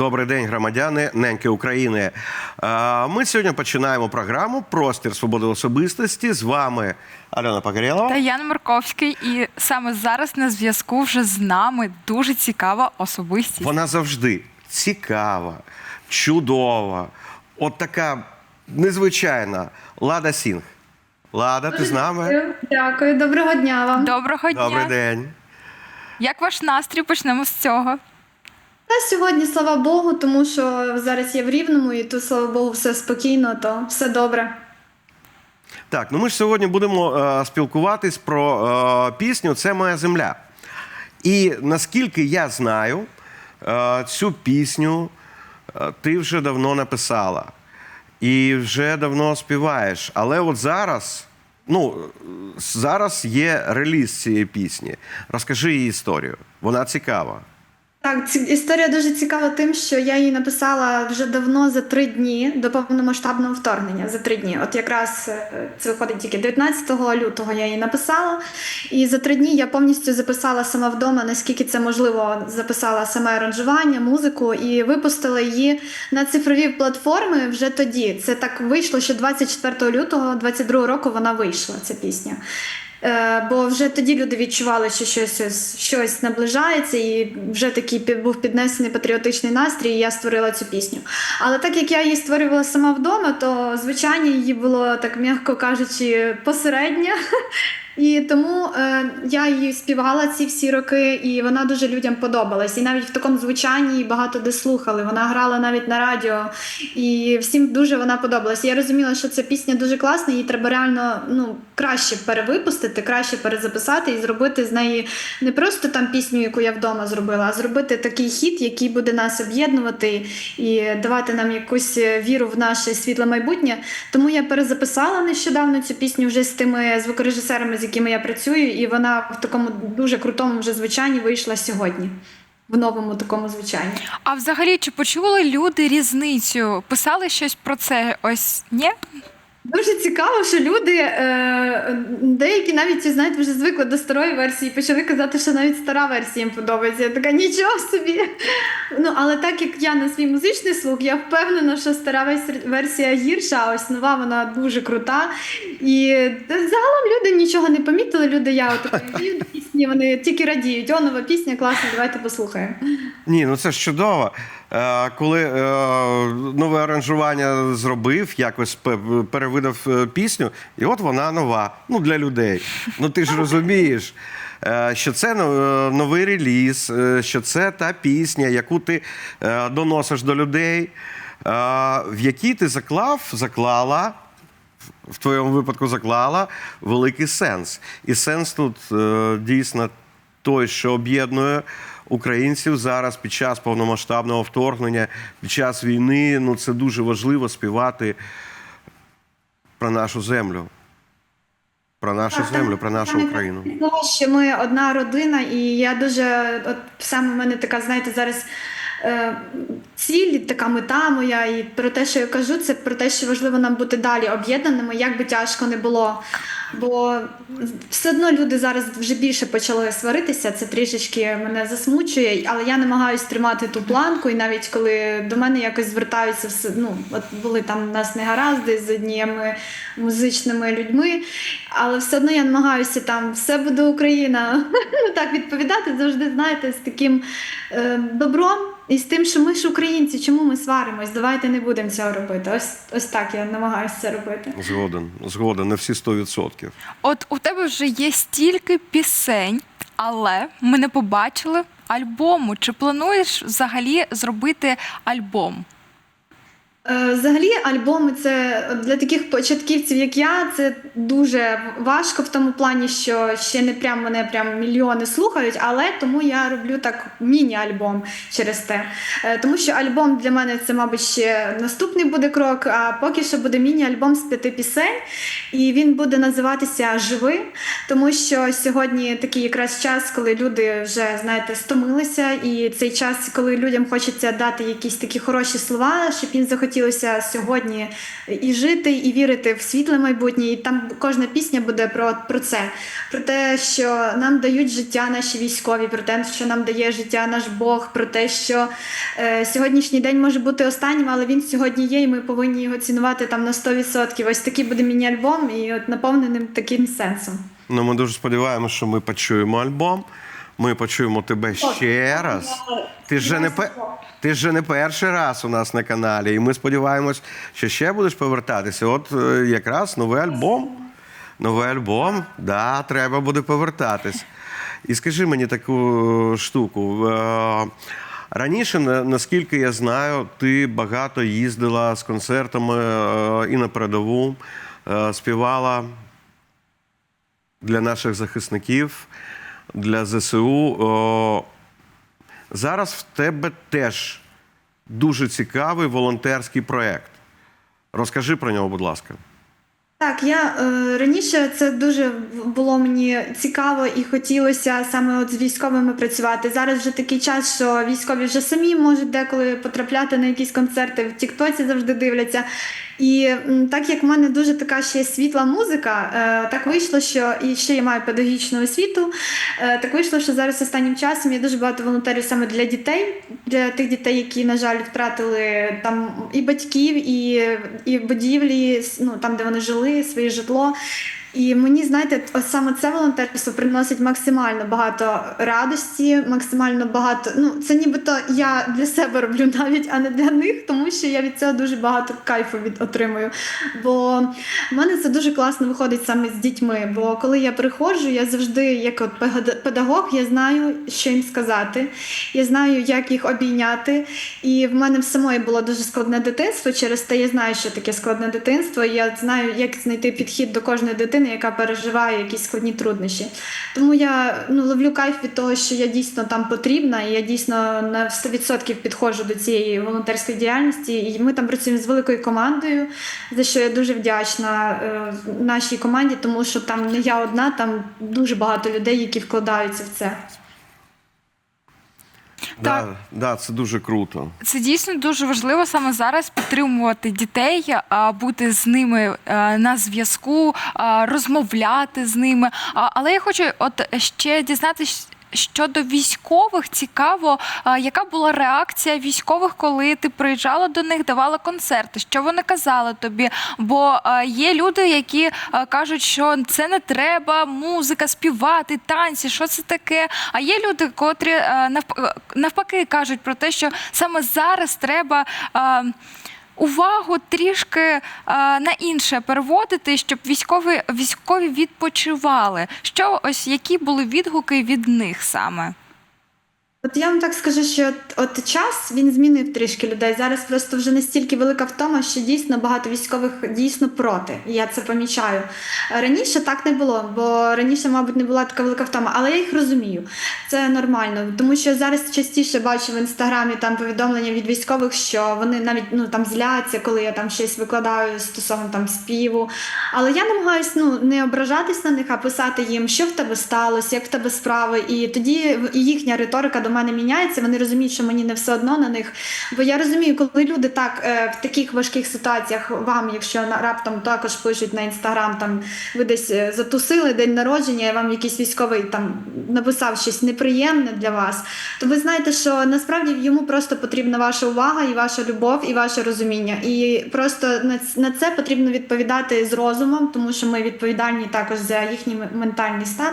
Добрий день, громадяни, неньки України. Ми сьогодні починаємо програму Простір свободи особистості. З вами Альона Погорєлова. Та Ян Марковський, і саме зараз на зв'язку вже з нами дуже цікава особистість. Вона завжди цікава, чудова, от така незвичайна Лада Сінг. Лада, ти з нами? Дякую, доброго дня вам. Доброго дня. Добрий день. Як ваш настрій? Почнемо з цього. Та сьогодні, слава Богу, тому що зараз я в Рівному, і тут, слава Богу, все спокійно, то все добре. Так, ну ми ж сьогодні будемо е, спілкуватись про е, пісню Це моя земля. І наскільки я знаю, е, цю пісню е, ти вже давно написала і вже давно співаєш. Але от зараз, ну, зараз є реліз цієї пісні. Розкажи її історію. Вона цікава. Так, ці, історія дуже цікава тим, що я її написала вже давно за три дні до повномасштабного вторгнення. За три дні. От якраз е, це виходить тільки 19 лютого я її написала. І за три дні я повністю записала сама вдома, наскільки це можливо, записала саме аранжування, музику і випустила її на цифрові платформи вже тоді. Це так вийшло, що 24 лютого 22 року вона вийшла, ця пісня. Е, Бо вже тоді люди відчували, що щось, ось- щось наближається, і вже такий був піднесений патріотичний настрій, і я створила цю пісню. Але так як я її створювала сама вдома, то звичайно її було так, м'яко кажучи, посереднє. І тому е, я її співала ці всі роки, і вона дуже людям подобалась. І навіть в такому звучанні багато де слухали. Вона грала навіть на радіо, і всім дуже вона подобалась. Я розуміла, що ця пісня дуже класна, її треба реально ну, краще перевипустити, краще перезаписати і зробити з неї не просто там пісню, яку я вдома зробила, а зробити такий хіт, який буде нас об'єднувати і давати нам якусь віру в наше світле майбутнє. Тому я перезаписала нещодавно цю пісню вже з тими звукорежисерами, з якими я працюю, і вона в такому дуже крутому вже звичайні вийшла сьогодні. В новому такому звичайні. А взагалі, чи почули люди різницю? Писали щось про це? Ось ні? Дуже цікаво, що люди, е, деякі навіть знаєте, вже звикли до старої версії, почали казати, що навіть стара версія їм подобається. Я така нічого собі. Ну але так як я на свій музичний слух, я впевнена, що стара версія гірша, а ось нова вона дуже крута. І загалом люди нічого не помітили. Люди я от пісні, вони тільки радіють. О, нова пісня, класна, давайте послухаємо. Ні, ну це ж чудово. Е, Коли е, нове аранжування зробив, якось перевидав е, пісню, і от вона нова. Ну, для людей. Ну ти ж розумієш, що це е, новий реліз, що це та пісня, яку ти доносиш до людей, в якій ти заклав, заклала. В твоєму випадку заклала великий сенс. І сенс тут дійсно той, що об'єднує українців зараз під час повномасштабного вторгнення, під час війни. Ну це дуже важливо співати про нашу землю. Про нашу землю, про нашу Україну. Того, що ми одна родина, і я дуже от саме в мене така, знаєте, зараз. е, Ціль, така мета моя, і про те, що я кажу, це про те, що важливо нам бути далі об'єднаними, як би тяжко не було. Бо все одно люди зараз вже більше почали сваритися. Це трішечки мене засмучує, але я намагаюся тримати ту планку. І навіть коли до мене якось звертаються, все ну от були там у нас негаразди з одніми музичними людьми, але все одно я намагаюся там все буде Україна. Ну так відповідати завжди, знаєте, з таким е, добром. І з тим, що ми ж українці, чому ми сваримось? Давайте не будемо цього робити. Ось ось так я намагаюся це робити. Згоден, згоден, на всі 100%. От у тебе вже є стільки пісень, але ми не побачили альбому. Чи плануєш взагалі зробити альбом? Е, Взагалі, альбоми це для таких початківців, як я, це дуже важко в тому плані, що ще не прям мене прям мільйони слухають, але тому я роблю так міні-альбом через те. Е, Тому що альбом для мене це, мабуть, ще наступний буде крок. А поки що буде міні-альбом з п'яти пісень, і він буде називатися Живи, тому що сьогодні такий якраз час, коли люди вже знаєте стомилися, і цей час, коли людям хочеться дати якісь такі хороші слова, щоб їм захотілося хотілося сьогодні і жити, і вірити в світле майбутнє. І там кожна пісня буде про, про це, про те, що нам дають життя наші військові, про те, що нам дає життя наш Бог, про те, що е, сьогоднішній день може бути останнім, але він сьогодні є, і ми повинні його цінувати там на 100%. Ось такий буде міні-альбом, і от наповненим таким сенсом. Ну, ми дуже сподіваємося, що ми почуємо альбом. Ми почуємо тебе ще раз. Ти ж не ти ж не перший раз у нас на каналі, і ми сподіваємось, що ще будеш повертатися. От е, якраз новий альбом. Новий альбом, да, треба буде повертатись. І скажи мені таку штуку. Е, Раніше, наскільки я знаю, ти багато їздила з концертами е, і на передову, е, співала для наших захисників, для ЗСУ. О, зараз в тебе теж дуже цікавий волонтерський проєкт. Розкажи про нього, будь ласка. Так, я е, раніше це дуже було мені цікаво і хотілося саме от з військовими працювати. Зараз вже такий час, що військові вже самі можуть деколи потрапляти на якісь концерти, в Тіктоці завжди дивляться. І так як в мене дуже така ще світла музика, е, так вийшло, що і ще я маю педагогічну освіту. Е, так вийшло, що зараз останнім часом я дуже багато волонтерів саме для дітей, для тих дітей, які, на жаль, втратили там і батьків, і, і будівлі, ну там, де вони жили, своє житло. І мені, знаєте, ось саме це волонтерство приносить максимально багато радості, максимально багато. Ну, це нібито я для себе роблю навіть, а не для них, тому що я від цього дуже багато кайфу від отримую. Бо в мене це дуже класно виходить саме з дітьми. Бо коли я приходжу, я завжди, як от педагог, я знаю, що їм сказати, я знаю, як їх обійняти. І в мене в самої було дуже складне дитинство. Через те я знаю, що таке складне дитинство. Я знаю, як знайти підхід до кожної дитини, яка переживає якісь складні труднощі. Тому я ну, ловлю кайф від того, що я дійсно там потрібна, і я дійсно на 100% підходжу до цієї волонтерської діяльності. І ми там працюємо з великою командою, за що я дуже вдячна е, нашій команді, тому що там не я одна, там дуже багато людей, які вкладаються в це. Да, да, це дуже круто. Це дійсно дуже важливо саме зараз підтримувати дітей, а, бути з ними е, на зв'язку, а, розмовляти з ними. А, Але я хочу от ще дізнатися. Щодо військових, цікаво, яка була реакція військових, коли ти приїжджала до них, давала концерти? Що вони казали тобі? Бо є люди, які кажуть, що це не треба, музика, співати, танці, що це таке? А є люди, котрі а, навпаки кажуть про те, що саме зараз треба. Увагу трішки а, на інше переводити, щоб військові військові відпочивали. Що ось які були відгуки від них саме? От я вам так скажу, що от, от час він змінив трішки людей. Зараз просто вже настільки велика втома, що дійсно багато військових дійсно проти. Я це помічаю. Раніше так не було, бо раніше, мабуть, не була така велика втома, але я їх розумію. Це нормально, тому що зараз частіше бачу в інстаграмі там повідомлення від військових, що вони навіть ну там зляться, коли я там щось викладаю стосовно там співу. Але я намагаюся ну не ображатись на них, а писати їм, що в тебе сталося, як в тебе справи. І тоді їхня риторика мене міняється. Вони розуміють, що мені не все одно на них. Бо я розумію, коли люди так е, в таких важких ситуаціях вам, якщо раптом також пишуть на інстаграм, там ви десь е, затусили день народження, і вам якийсь військовий там написав щось неприємне для вас, то ви знаєте, що насправді йому просто потрібна ваша увага і ваша любов, і ваше розуміння. І просто на це потрібно відповідати з розумом, тому що ми відповідальні також за їхній ментальний стан.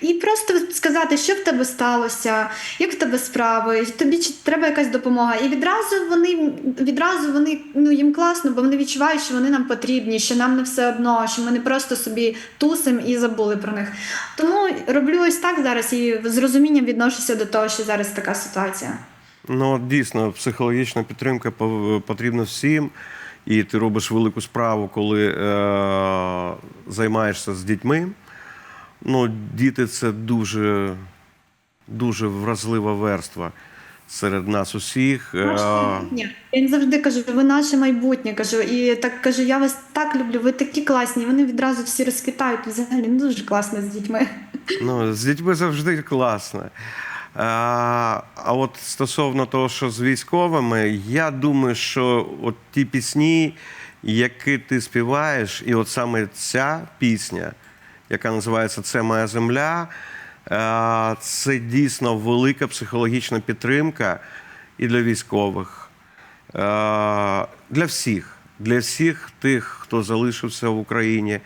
І просто сказати, що в тебе сталося, як в тебе справи, тобі чи треба якась допомога. І відразу вони відразу вони ну їм класно, бо вони відчувають, що вони нам потрібні, що нам не все одно, що ми не просто собі тусим і забули про них. Тому роблю ось так зараз і з розумінням відношуся до того, що зараз така ситуація. Ну, дійсно, психологічна підтримка потрібна всім. І ти робиш велику справу, коли е- займаєшся з дітьми. Ну, діти це дуже, дуже вразлива верства серед нас усіх. Е, Наше майбутнє. Я їм завжди кажу, ви наше майбутнє. Кажу, і так кажу, я вас так люблю, ви такі класні. Вони відразу всі розквітають. Взагалі ну, дуже класно з дітьми. Ну, з дітьми завжди класно. А, а от стосовно того, що з військовими, я думаю, що от ті пісні, які ти співаєш, і от саме ця пісня, яка називається Це моя земля, це дійсно велика психологічна підтримка і для військових, для всіх, для всіх тих, хто залишився в Україні.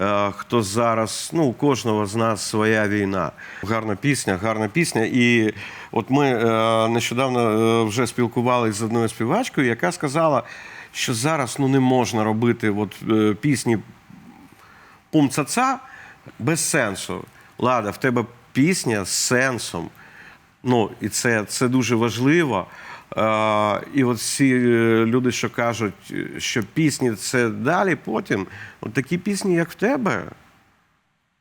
е, Хто зараз, ну, у кожного з нас своя війна. Гарна пісня, гарна пісня. І от ми е, нещодавно е, вже спілкувалися з одною співачкою, яка сказала, що зараз ну, не можна робити от, е, пісні пум-ца-ца без сенсу. Лада, в тебе пісня з сенсом. Ну, і це, це дуже важливо. Е, і от всі е, люди, що кажуть, що пісні це далі, потім. От такі пісні, як в тебе,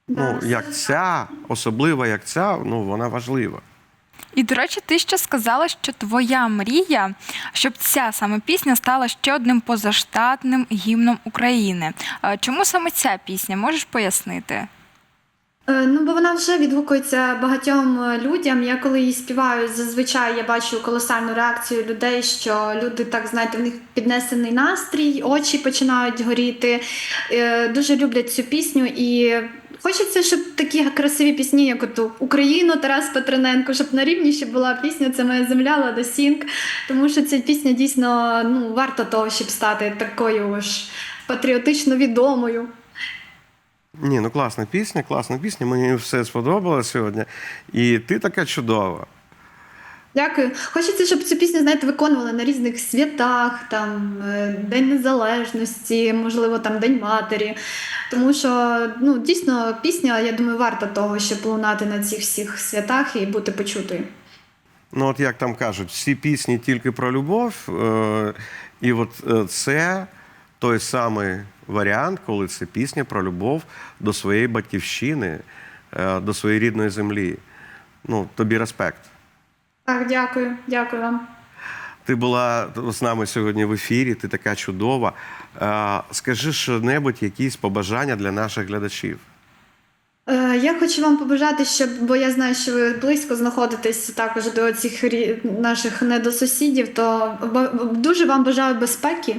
ну, як ця, особлива, як ця, ну, вона важлива. І, до речі, ти ще сказала, що твоя мрія, щоб ця саме пісня стала ще одним позаштатним гімном України. Е, Чому саме ця пісня? Можеш пояснити? Е, Ну, бо вона вже відгукується багатьом е, людям. Я коли її співаю, зазвичай я бачу колосальну реакцію людей, що люди так знаєте, в них піднесений настрій, очі починають горіти. Дуже люблять цю пісню і. Хочеться, щоб такі красиві пісні, як от Україну Тарас Петрененко, щоб на рівні ще була пісня Це моя земля Лада Сінг. Тому що ця пісня дійсно ну, варта того, щоб стати такою ж патріотично відомою. Ні, ну класна пісня, класна пісня. Мені все сподобалося сьогодні. І ти така чудова. Дякую. Хочеться, щоб цю пісню, знаєте, виконували на різних святах, там е, День Незалежності, можливо, там День Матері. Тому що ну, дійсно пісня, я думаю, варта того, щоб лунати на цих всіх святах і бути почутою. Ну, от як там кажуть, всі пісні тільки про любов. Е- і от е, це той самий варіант, коли це пісня про любов до своєї батьківщини, е- до своєї рідної землі. Ну, тобі респект. Так, дякую, дякую вам. Ти була з нами сьогодні в ефірі, ти така чудова. Е, скажи що-небудь, якісь побажання для наших глядачів. Е, Я хочу вам побажати, щоб, бо я знаю, що ви близько знаходитесь також до цих наших недосусідів, то дуже вам бажаю безпеки.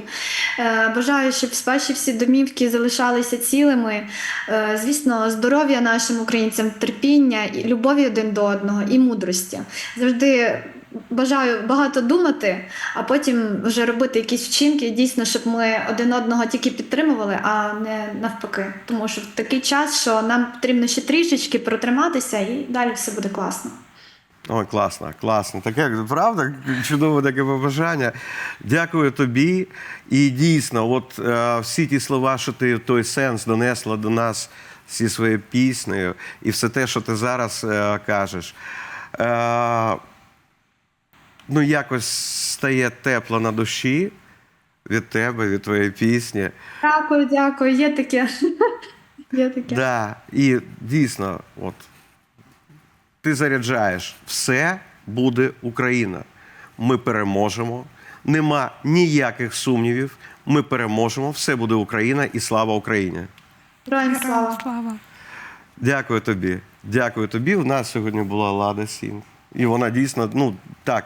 Е, Бажаю, щоб ваші всі домівки залишалися цілими. Е, Звісно, здоров'я нашим українцям, терпіння, і любові один до одного і мудрості. Завжди бажаю багато думати, а потім вже робити якісь вчинки, дійсно, щоб ми один одного тільки підтримували, а не навпаки. Тому що в такий час, що нам потрібно ще трішечки протриматися, і далі все буде класно. Ой, класно, класно. Таке, правда, чудове таке побажання. Дякую тобі. І дійсно, от е, всі ті слова, що ти той сенс донесла до нас зі своєю піснею, і все те, що ти зараз е, кажеш. Е, ну, якось стає тепло на душі від тебе, від твоєї пісні. Дякую, дякую. Є таке. Є таке. Да, і дійсно, от ти заряджаєш, все буде Україна. Ми переможемо. Нема ніяких сумнівів. Ми переможемо, все буде Україна і слава Україні. Героям слава. Слава. Дякую тобі. Дякую тобі. У нас сьогодні була Лада Сін. І вона дійсно, ну так,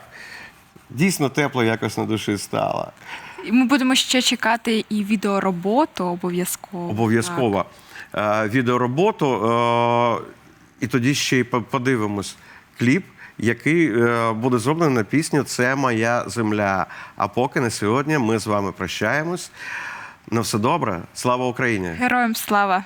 дійсно тепло якось на душі стала. І ми будемо ще чекати і відеороботу обов'язково. Обов'язково е, відеороботу. Е, і тоді ще й по- подивимось кліп, який е, буде зроблений на пісню Це моя земля. А поки на сьогодні ми з вами прощаємось. На все добре. Слава Україні! Героям слава.